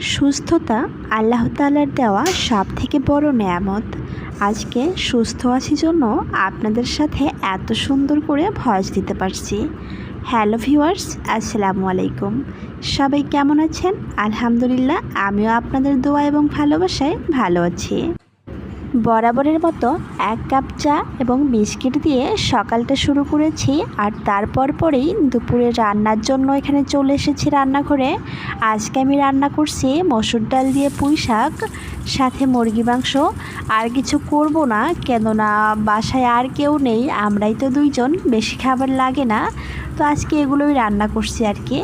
সুস্থতা আল্লাহ তালার দেওয়া সব থেকে বড় নেয়ামত। আজকে সুস্থ আছি জন্য আপনাদের সাথে এত সুন্দর করে ভয়েস দিতে পারছি। হ্যালো ভিউয়ার্স, আসসালামু আলাইকুম। সবাই কেমন আছেন? আলহামদুলিল্লাহ, আমিও আপনাদের দোয়া এবং ভালোবাসায় ভালো আছি। বরাবরের মতো এক কাপ চা এবং বিস্কিট দিয়ে সকালটা শুরু করেছি আর তারপর পরেই দুপুরে রান্নার জন্য এখানে চলে এসেছি রান্নাঘরে। আজকে আমি রান্না করছি মসুর ডাল দিয়ে পুঁই শাক, সাথে মুরগি মাংস। আর কিছু করব না, কেননা বাসায় আর কেউ নেই, আমরাই তো দুইজন, বেশি খাবার লাগে না। তো আজকে এগুলোই রান্না করছি আর কি।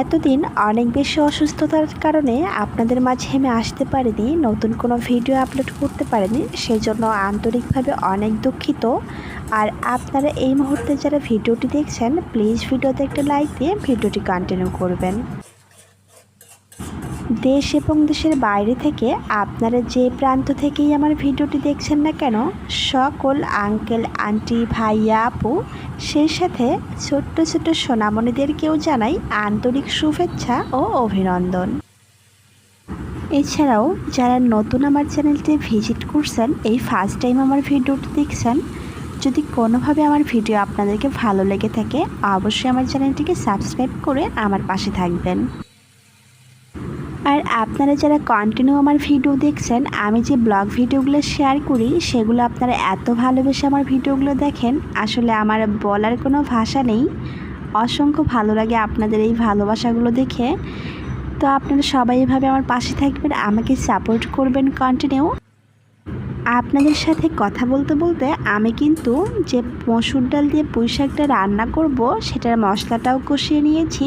এতদিন অনেক বেশি অসুস্থতার কারণে আপনাদের মাঝে আমি আসতে পারিনি, নতুন কোনো ভিডিও আপলোড করতে পারিনি সেই জন্য আন্তরিকভাবে অনেক দুঃখিত। আর আপনারা এই মুহূর্তে যারা ভিডিওটি দেখছেন প্লিজ ভিডিওতে একটা লাইক দিয়ে ভিডিওটি কন্টিনিউ করবেন। দেশ এবং দেশের বাইরে থেকে আপনারা যে প্রান্ত থেকেই আমার ভিডিওটি দেখছেন না কেন, সকল আঙ্কেল, আন্টি ভাইয়া আপু, সেই সাথে ছোট্ট ছোট্ট সোনামণিদেরকেও জানাই আন্তরিক শুভেচ্ছা ও অভিনন্দন। এছাড়াও যারা নতুন আমার চ্যানেলটি ভিজিট করছেন, এই ফার্স্ট টাইম আমার ভিডিওটি দেখছেন, যদি কোনোভাবে আমার ভিডিও আপনাদেরকে ভালো লেগে থাকে, অবশ্যই আমার চ্যানেলটিকে সাবস্ক্রাইব করে আমার পাশে থাকবেন। আপনারা যারা কন্টিনিউ আমার ভিডিও দেখছেন, আমি যে ব্লগ ভিডিওগুলো শেয়ার করি, সেগুলো আপনারা এত ভালোবেসে আমার ভিডিওগুলো দেখেন, আসলে আমার বলার কোনো ভাষা নেই। অসংখ্য ভালো লাগে আপনাদের এই ভালোবাসাগুলো দেখে। তো আপনারা সবাই এভাবে আমার পাশে থাকবেন, আমাকে সাপোর্ট করবেন কন্টিনিউ আপনাদের সাথে কথা বলতে বলতে আমি কিন্তু যে মসুর ডাল দিয়ে পুঁই শাকটা রান্না করব, সেটার মশলাটাও কষিয়ে নিয়েছি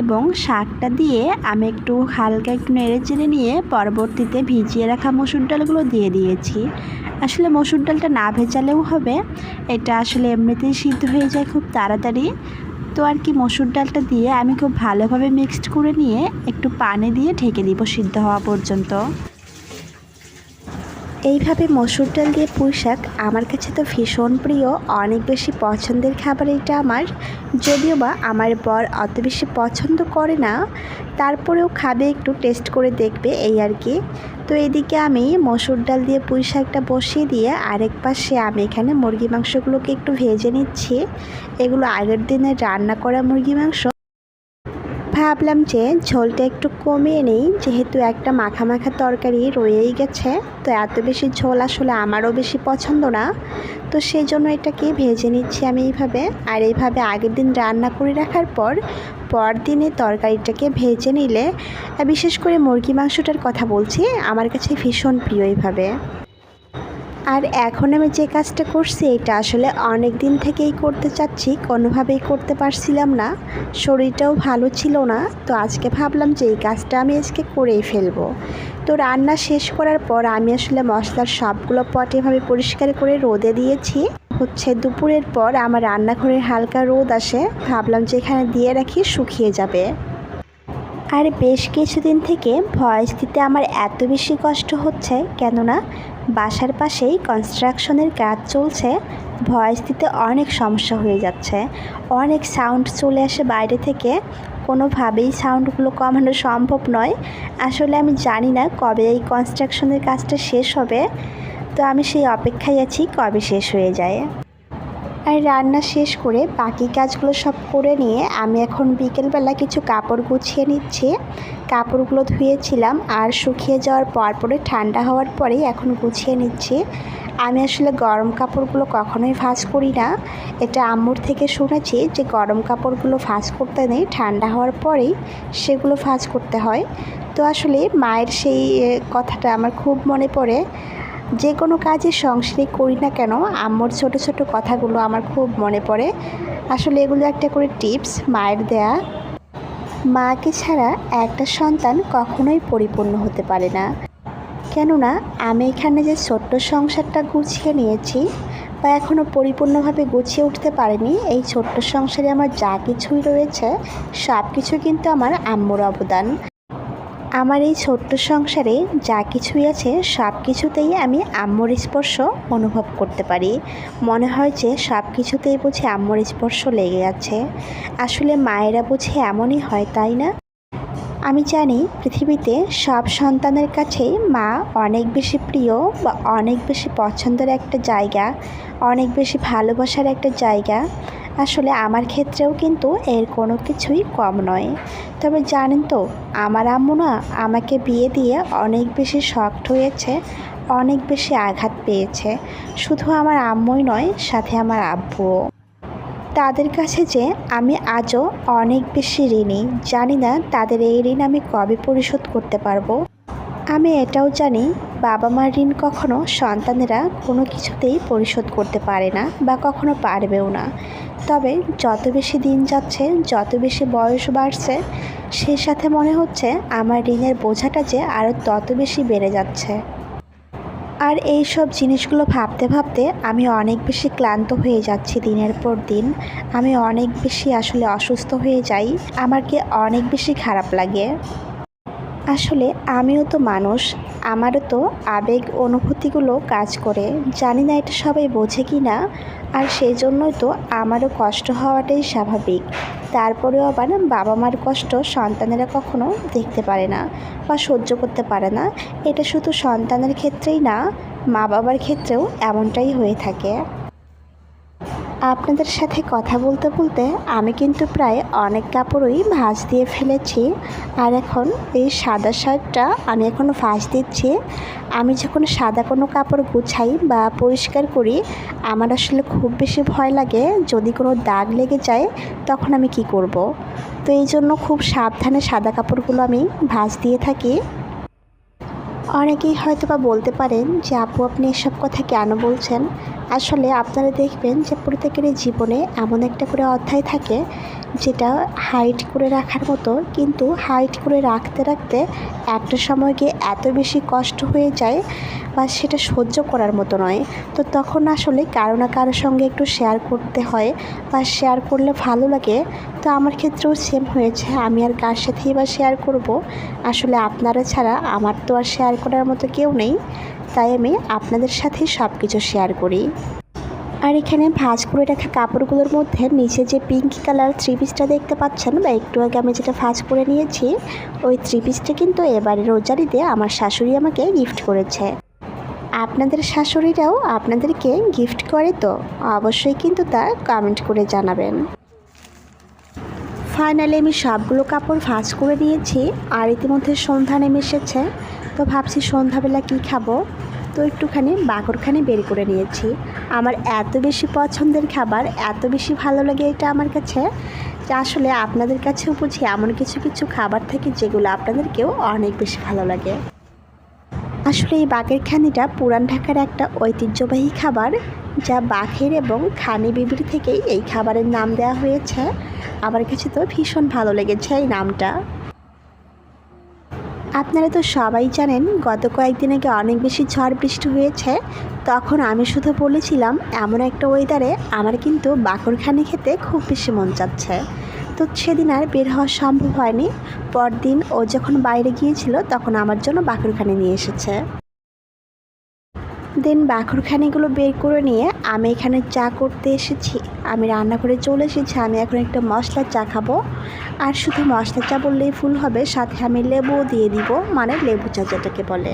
এবং শাকটা দিয়ে আমি একটু হালকা একটু নেড়ে চেড়ে নিয়ে পরবর্তীতে ভিজিয়ে রাখা মসুর ডালগুলো দিয়ে দিয়েছি। আসলে মসুর ডালটা না ভেজালেও হবে, এটা আসলে এমনিতেই সিদ্ধ হয়ে যায় খুব তাড়াতাড়ি। তো আর কি মসুর ডালটা দিয়ে আমি খুব ভালোভাবে মিক্সড করে নিয়ে একটু পানি দিয়ে ঢেকে দিব সিদ্ধ হওয়া পর্যন্ত। এইভাবে মসুর ডাল দিয়ে পুঁই শাক আমার কাছে তো ভীষণ প্রিয়। অনেক বেশি পছন্দের খাবার এটা আমার। যদিও বা আমার বর অত বেশি পছন্দ করে না, তারপরেও খাবে, একটু টেস্ট করে দেখবে এই আর কি। তো এদিকে আমি মসুর ডাল দিয়ে পুঁই শাকটা বসিয়ে দিয়ে আরেক পাশে আমি এখানে মুরগি মাংসগুলোকে একটু ভেজে নিচ্ছি। এগুলো আগের দিনে রান্না করা মুরগি মাংস। ভাবলাম যে ঝোলটা একটু কমিয়ে নেই, যেহেতু একটা মাখা মাখা তরকারি রয়েই গেছে, তো এত বেশি ঝোল আসলে আমারও বেশি পছন্দ না। তো সেই জন্য এটাকে ভেজে নিচ্ছি আমি এইভাবে। আর এইভাবে আগের দিন রান্না করে রাখার পর, পরদিনে তরকারিটাকে ভেজে নিলে বিশেষ করে মুরগি মাংসটার কথা বলছি, আমার কাছে ভীষণ প্রিয় এইভাবে। আর এখন আমি যে কাজটা করছি, এটা আসলে অনেক দিন থেকেই করতে চাচ্ছি, কোনোভাবেই করতে পারছিলাম না, শরীরটাও ভালো ছিল না, তো আজকে ভাবলাম যে এই কাজটা আমি আজকে করেই ফেলব। তো রান্না শেষ করার পর আমি আসলে মশলার সবগুলো পট এভাবে পরিষ্কার করে রোদে দিয়েছি। হচ্ছে দুপুরের পর আমার রান্নাঘরে হালকা রোদ আসে, ভাবলাম যে এখানে দিয়ে রাখি, শুকিয়ে যাবে। আর বেশ কিছুদিন থেকে ভয়েস দিতে আমার এত বেশি কষ্ট হচ্ছে, কেননা বাসার পাশেই কনস্ট্রাকশনের কাজ চলছে, ভয়েস দিতে অনেক সমস্যা হয়ে যাচ্ছে। অনেক সাউন্ড চলে আসে বাইরে থেকে, কোনোভাবেই সাউন্ডগুলো কমানো সম্ভব নয়। আসলে আমি জানি না কবে এই কনস্ট্রাকশনের কাজটা শেষ হবে, তো আমি সেই অপেক্ষায় আছি কবে শেষ হয়ে যায়। আর রান্না শেষ করে বাকি কাজগুলো সব করে নিয়ে আমি এখন বিকেলবেলা কিছু কাপড় গুছিয়ে নিচ্ছি। কাপড়গুলো ধুয়েছিলাম আর শুকিয়ে যাওয়ার পর পরে ঠান্ডা হওয়ার পরেই এখন গুছিয়ে নিচ্ছি। আমি আসলে গরম কাপড়গুলো কখনোই ভাঁজ করি না। এটা আম্মুর থেকে শুনেছি যে গরম কাপড়গুলো ভাঁজ করতে নেই, ঠান্ডা হওয়ার পরেই সেগুলো ভাঁজ করতে হয়। তো আসলে মায়ের সেই কথাটা আমার খুব মনে পড়ে। যে কোনো কাজে সংসারে করি না কেন আম্মুর ছোট ছোট কথাগুলো আমার খুব মনে পড়ে। আসলে এগুলো একটা করে টিপস, মায়ের দেয়া। মাকে ছাড়া একটা সন্তান কখনোই পরিপূর্ণ হতে পারে না। কেননা, আমি এখানে যে ছোট্ট সংসারটা গুছিয়ে নিয়েছি বা এখনও পরিপূর্ণভাবে গুছিয়ে উঠতে পারিনি, এই ছোট্ট সংসারে আমার যা কিছুই রয়েছে সব কিছু কিন্তু আমার আম্মুর অবদান। আমার এই ছোট্ট সংসারে যা কিছুই আছে, সব কিছুতেই আমি আম্মুর স্পর্শ অনুভব করতে পারি। মনে হয় যে সব কিছুতেই বুঝি আম্মুর স্পর্শ লেগে আছে। আসলে মায়েরা বুঝি এমনই হয়, তাই না? আমি জানি পৃথিবীতে সব সন্তানের কাছেই মা অনেক বেশি প্রিয় বা অনেক বেশি পছন্দের একটা জায়গা, অনেক বেশি ভালোবাসার একটা জায়গা। আসলে আমার ক্ষেত্রেও কিন্তু এর কোনো কিছুই কম নয়। তবে জানেন তো, আমার আম্মু না আমাকে বিয়ে দিয়ে অনেক বেশি শক্ট হয়েছে, অনেক বেশি আঘাত পেয়েছে। শুধু আমার আম্মুই নয়, সাথে আমার আব্বুও। তাদের কাছে যে আমি আজও অনেক বেশি ঋণী, জানি না তাদের এই ঋণ আমি কবে পরিশোধ করতে পারব। আমি এটাও জানি বাবা মার ঋণ কখনো সন্তানেরা কোনো কিছুতেই পরিশোধ করতে পারে না বা কখনো পারবেও না। তবে যত বেশি দিন যাচ্ছে, যত বেশি বয়স বাড়ছে, সেই সাথে মনে হচ্ছে আমার ঋণের বোঝাটা যে আরও তত বেশি বেড়ে যাচ্ছে। আর এই সব জিনিসগুলো ভাবতে ভাবতে আমি অনেক বেশি ক্লান্ত হয়ে যাচ্ছি দিনের পর দিন। আমি অনেক বেশি আসলে অসুস্থ হয়ে যাই। আমাকে অনেক বেশি খারাপ লাগে। আসলে আমিও তো মানুষ, আমারও তো আবেগ অনুভূতিগুলো কাজ করে। জানি না এটা সবাই বোঝে কি না, আর সেই জন্যই তো আমারও কষ্ট হওয়াটাই স্বাভাবিক। তারপরেও আবার বাবা মার কষ্ট সন্তানেরা কখনো দেখতে পারে না বা সহ্য করতে পারে না। এটা শুধু সন্তানের ক্ষেত্রেই না মা বাবার ক্ষেত্রেও এমনটাই হয়ে থাকে। আপনাদের সাথে কথা বলতে বলতে আমি কিন্তু প্রায় অনেক কাপড়ই ভাঁজ দিয়ে ফেলেছি। আর এখন এই সাদা শার্টটা আমি এখন ভাঁজ দিচ্ছি। আমি যখন সাদা কোনো কাপড় গুছাই বা পরিষ্কার করি, আমার আসলে খুব বেশি ভয় লাগে। যদি কোনো দাগ লেগে যায়, তখন আমি কি করব। তো এই জন্য খুব সাবধানে সাদা কাপড়গুলো আমি ভাঁজ দিয়ে থাকি। অনেকেই হয়তো বা বলতে পারেন যে, আপু, আপনি এসব কথা কেন বলছেন? আসলে আপনারা দেখবেন যে প্রত্যেকেরই জীবনে এমন একটা করে অধ্যায় থাকে যেটা হাইট করে রাখার মতো, কিন্তু হাইট করে রাখতে রাখতে একটা সময় গিয়ে এত বেশি কষ্ট হয়ে যায় বা সেটা সহ্য করার মতো নয়। তো তখন আসলে কারও না কারোর সঙ্গে একটু শেয়ার করতে হয় বা শেয়ার করলে ভালো লাগে। তো আমার ক্ষেত্রেও সেম হয়েছে। আমি আর কার সাথেই বা শেয়ার করব? আসলে আপনারা ছাড়া আমার তো আর শেয়ার করার মতো কেউ নেই। তাই আমি আপনাদের সাথে সব কিছু শেয়ার করি। আর এখানে ভাঁজ করে রাখা কাপড়গুলোর মধ্যে নিচে যে পিঙ্ক কালার থ্রি পিসটা দেখতে পাচ্ছেন, বা একটু আগে আমি যেটা ভাঁজ করে নিয়েছি, ওই থ্রি পিসটা কিন্তু এবারে রোজারিতে আমার শাশুড়ি আমাকে গিফট করেছে। আপনাদের শাশুড়িরাও আপনাদেরকে গিফট করে তো, অবশ্যই কিন্তু তা কমেন্ট করে জানাবেন। ফাইনালি আমি সবগুলো কাপড় ভাঁজ করে নিয়েছি, আর ইতিমধ্যে সন্ধ্যা নেমে এসেছে। তো ভাবছি সন্ধ্যাবেলা কী খাব? তো একটুখানি বাকরখানি বের করে নিয়েছি। আমার এত বেশি পছন্দের খাবার, এত বেশি ভালো লাগে এটা আমার কাছে যে আসলে আপনাদের কাছেও বুঝি এমন কিছু কিছু খাবার থাকে যেগুলো আপনাদেরকেও অনেক বেশি ভালো লাগে। আসলে এই বাঘের খানিটা পুরান ঢাকার একটা ঐতিহ্যবাহী খাবার যা বাঘের এবং খানি বিবির থেকেই এই খাবারের নাম দেওয়া হয়েছে। আমার কাছে তো ভীষণ ভালো লেগেছে এই নামটা। আপনারা তো সবাই জানেন, গত কয়েকদিন আগে অনেক বেশি ঝড় বৃষ্টি হয়েছে। তখন আমি শুধু বলেছিলাম, এমন একটা ওয়েদারে আমার কিন্তু বাকরখানি খেতে খুব বেশি মন চাচ্ছে। তো সেদিন আর বের হওয়া সম্ভব হয়নি। পরদিন ও যখন বাইরে গিয়েছিল, তখন আমার জন্য বাকরখানি নিয়ে এসেছে। দেন বাকরখানিগুলো বের করে নিয়ে আমি এখানে চা করতে এসেছি। আমি রান্না করে চলে এসেছি। আমি এখন একটা মশলার চা খাব। আর শুধু মশলা চা বললেই ফুল হবে, সাথে আমি লেবু দিয়ে দিব মানে লেবু চা যেটাকে বলে।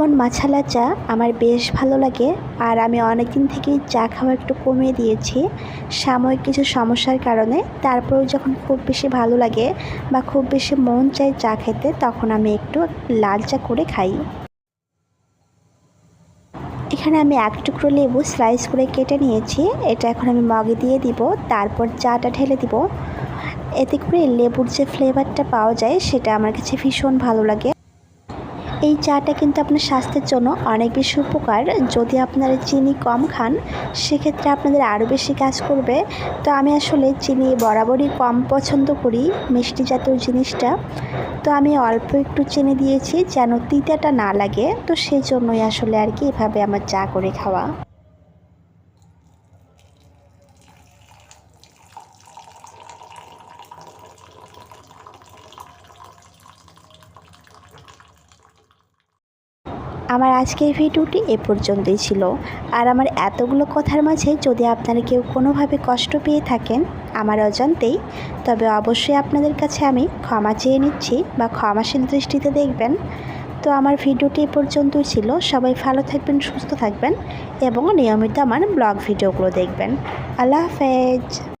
এমন মাছালা চা আমার বেশ ভালো লাগে আর আমি অনেক দিন থেকেই চা খাওয়া একটু কমিয়ে দিয়েছি। সাময়িক কিছু সমস্যার কারণে তারপরেও যখন খুব বেশি ভালো লাগে বা খুব বেশি মন চায় চা খেতে, তখন আমি একটু লাল চা করে খাই। এখানে আমি এক টুকরো লেবু স্লাইস করে কেটে নিয়েছি। এটা এখন আমি মগে দিয়ে দিব, তারপর চাটা ঢেলে দিব। এতে করে লেবুর যে ফ্লেভারটা পাওয়া যায়, সেটা আমার কাছে ভীষণ ভালো লাগে। এই চাটা কিন্তু আপনার স্বাস্থ্যের জন্য অনেক বেশি উপকার। যদি আপনারা চিনি কম খান, সেক্ষেত্রে আপনাদের আরও বেশি কাজ করবে। তো আমি আসলে চিনি বরাবরই কম পছন্দ করি, মিষ্টি জাতীয় জিনিসটা। তো আমি অল্প একটু চিনি দিয়েছি যেন তিতাটা না লাগে। তো সেই জন্যই আসলে আর কি এভাবে আমার চা করে খাওয়া। আমার আজকের ভিডিওটি এ পর্যন্তই ছিল। আর আমার এতগুলো কথার মাঝে যদি আপনারা কেউ কোনোভাবে কষ্ট পেয়ে থাকেন আমার অজান্তেই, তবে অবশ্যই আপনাদের কাছে আমি ক্ষমা চেয়ে নিচ্ছি বা ক্ষমাশীল দৃষ্টিতে দেখবেন। তো আমার ভিডিওটি এ পর্যন্তই ছিল। সবাই ভালো থাকবেন, সুস্থ থাকবেন এবং নিয়মিত আমার ব্লগ ভিডিওগুলো দেখবেন। আল্লাহ হাফেজ।